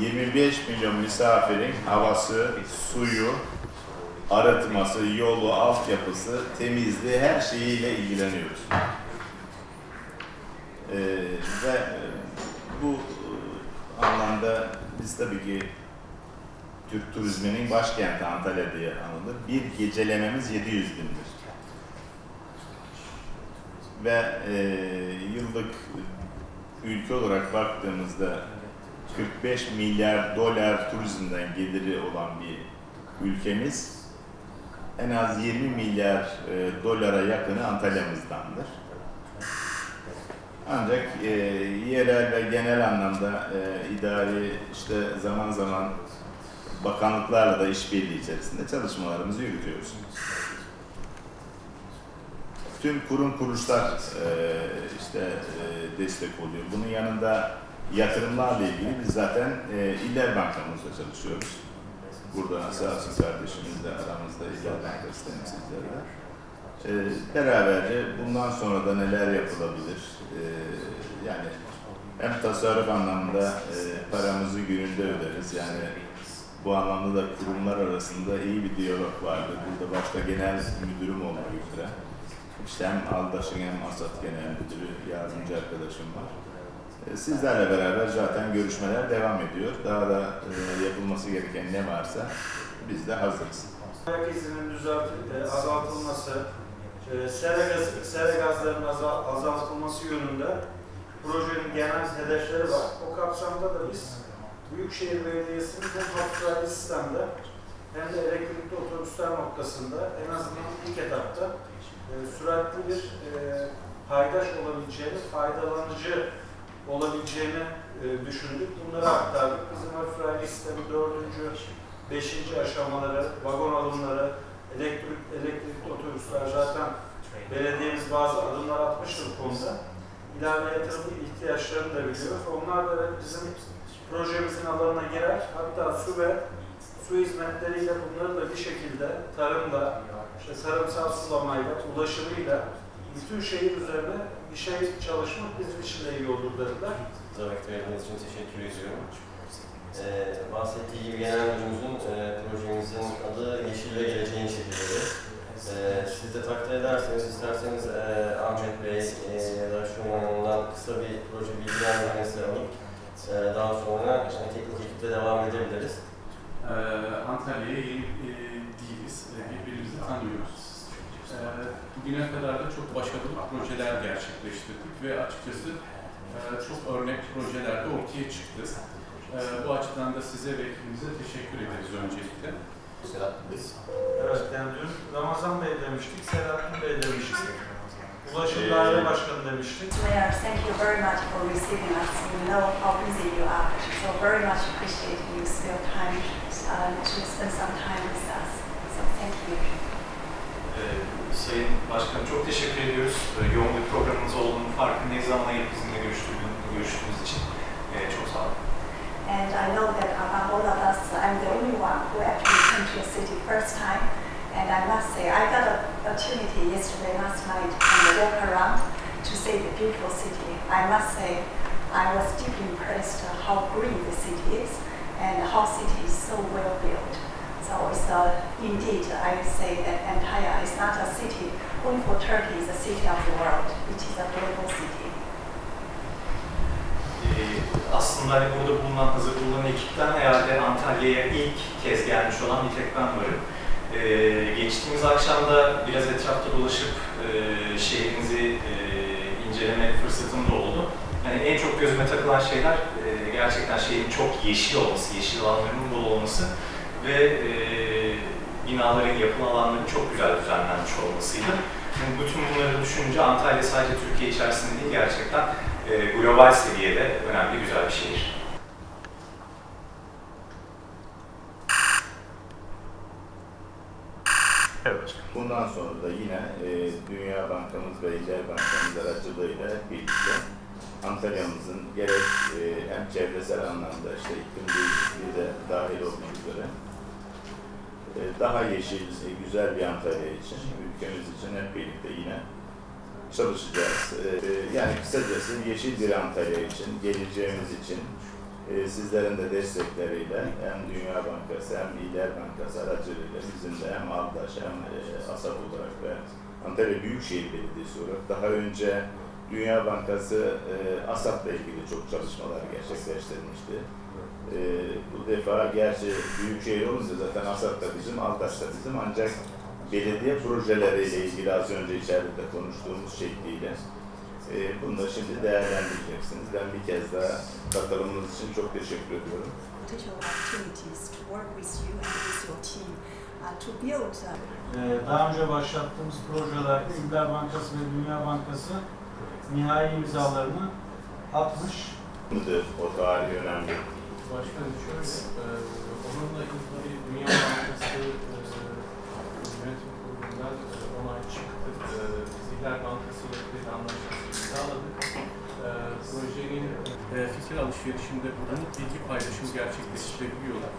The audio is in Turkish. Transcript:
25 milyon misafirin havası, suyu, arıtması, yolu, altyapısı, temizliği her şeyiyle ilgileniyoruz. Ee, ve e, bu e, anlamda biz tabii ki Türk turizminin başkenti Antalya diye anılır. Bir gecelememiz 700 bindir. Ve e, yıllık ülke olarak baktığımızda 45 milyar dolar turizmden geliri olan bir ülkemiz en az 20 milyar e, dolara yakını Antalya'mızdandır. Ancak e, yerel ve genel anlamda e, idari işte zaman zaman bakanlıklarla da işbirliği içerisinde çalışmalarımızı yürütüyoruz. Tüm kurum kuruluşlar e, işte e, destek oluyor. Bunun yanında yatırımlarla ilgili biz zaten e, İller Bankamızla çalışıyoruz. Burada sağ olsun kardeşimiz de aramızda İller Bankası temsilcileri var. E, beraberce bundan sonra da neler yapılabilir? E, yani hem tasarruf anlamında e, paramızı gününde öderiz. Yani bu anlamda da kurumlar arasında iyi bir diyalog vardı. Burada başta genel müdürüm olmak üzere. İşte hem Aldaş'ın hem Asat Genel Müdürü, yardımcı arkadaşım var. E, Sizlerle beraber zaten görüşmeler devam ediyor. Daha da e, yapılması gereken ne varsa biz de hazırız. Ayak izinin e, azaltılması, sera, gaz, sera gazlarının azal- azaltılması yönünde projenin genel hedefleri var. O kapsamda da biz Büyükşehir Belediyesi'nin hem hafızaylı sistemde hem de elektrikli otobüsler noktasında en azından ilk etapta süratli bir paydaş olabileceğini, faydalanıcı olabileceğini e, düşündük. Bunları aktardık. Bizim hafızaylı sistemin dördüncü, beşinci aşamaları, vagon alımları, elektrik, elektrikli otobüsler zaten belediyemiz bazı adımlar atmıştır bu konuda. İlave yatırım ihtiyaçlarını da biliyoruz. Onlar da bizim projemizin alanına girer. Hatta su ve su hizmetleriyle bunları da bir şekilde tarımda, işte tarımsal sulamayla, ulaşımıyla bütün şehir üzerine bir şey çalışmak bizim için de iyi olur dediler. Vakit verdiğiniz için teşekkür ediyorum. Ee, bahsettiği gibi genel müdürümüzün e, projemizin adı Yeşil ve Geleceğin Şehirleri. Ee, siz de takdir ederseniz, isterseniz e, Ahmet Bey e, ya da şu yanından kısa bir proje bilgilendirmesi alıp e, daha sonra e, teknik ekiple devam edebiliriz. Ee, Antalya'ya yeni e, değiliz, e, birbirimizi tanıyoruz. Ee, bugüne kadar da çok başarılı projeler gerçekleştirdik ve açıkçası e, çok örnek projeler de ortaya çıktı. Ee, bu açıdan da size ve ekibinize teşekkür ederiz öncelikle. Sedat Bey. Evet, yani dün Ramazan Bey demiştik, Selahattin Bey demiştik. Ulaşım Daire Başkanı demiştik. Mayor, thank you very much for receiving us. We know how busy you are, so very much appreciate you spare time uh, to spend some time with us. So thank you. Sayın Başkanım çok teşekkür ediyoruz. Yoğun bir programınız olduğunu farkındayız bizimle görüştüğünüz, için çok sağ olun. And I know that uh, among all of us, I'm the only one who actually came to your city first time. And I must say, I got an opportunity yesterday, last night, to walk around to see the beautiful city. I must say, I was deeply impressed how green the city is and how city is so well built. So indeed, I say that Antalya is not a city only for Turkey, it's a city of the world. It is a global city. Ee, aslında hani burada bulunan, hazır bulunan ekipten herhalde Antalya'ya ilk kez gelmiş olan bir tek ben varım. Ee, geçtiğimiz akşam da biraz etrafta dolaşıp e, şehrinizi e, inceleme fırsatım da oldu. Yani en çok gözüme takılan şeyler e, gerçekten şehrin çok yeşil olması, yeşil alanların bol olması ve e, binaların, yapı alanların çok güzel düzenlenmiş olmasıydı. Yani bütün bunları düşününce Antalya sadece Türkiye içerisinde değil gerçekten e, global seviyede önemli güzel bir şehir. Evet. Bundan sonra da yine e, Dünya Bankamız ve İller Bankamız aracılığıyla birlikte Antalya'mızın gerek e, hem çevresel anlamda işte iklim değişikliği de dahil olmak üzere e, daha yeşil, e, güzel bir Antalya için, ülkemiz için hep birlikte yine çalışacağız. E, e, yani kısacası yeşil bir Antalya için, geleceğimiz için, e, sizlerin de destekleriyle hem Dünya Bankası hem İller Bankası aracılığıyla bizim de hem Aldaş hem e, ASAP olarak ve Antalya Büyükşehir Belediyesi olarak daha önce Dünya Bankası e, ASAP'la ilgili çok çalışmalar gerçekleştirmişti. E, bu defa gerçi Büyükşehir olunca zaten ASAP da bizim, Aldaş da bizim ancak belediye projeleriyle ilgili az önce içeride konuştuğumuz şekliyle e, bunu da şimdi değerlendireceksiniz. Ben bir kez daha katılımınız için çok teşekkür ediyorum. Ee, daha önce başlattığımız projelerde İller Bankası ve Dünya Bankası nihai imzalarını atmış. Mıdır o tarihi önemli? Başkanım şöyle, e, onunla ilgili Dünya Bankası e, yönetim kurulundan onay çıktı. E, biz İller Bankası ile bir anlaşması imzaladık. E, projenin e, fikir alışverişinde bulunup bilgi paylaşımı gerçekleştirebiliyorlar.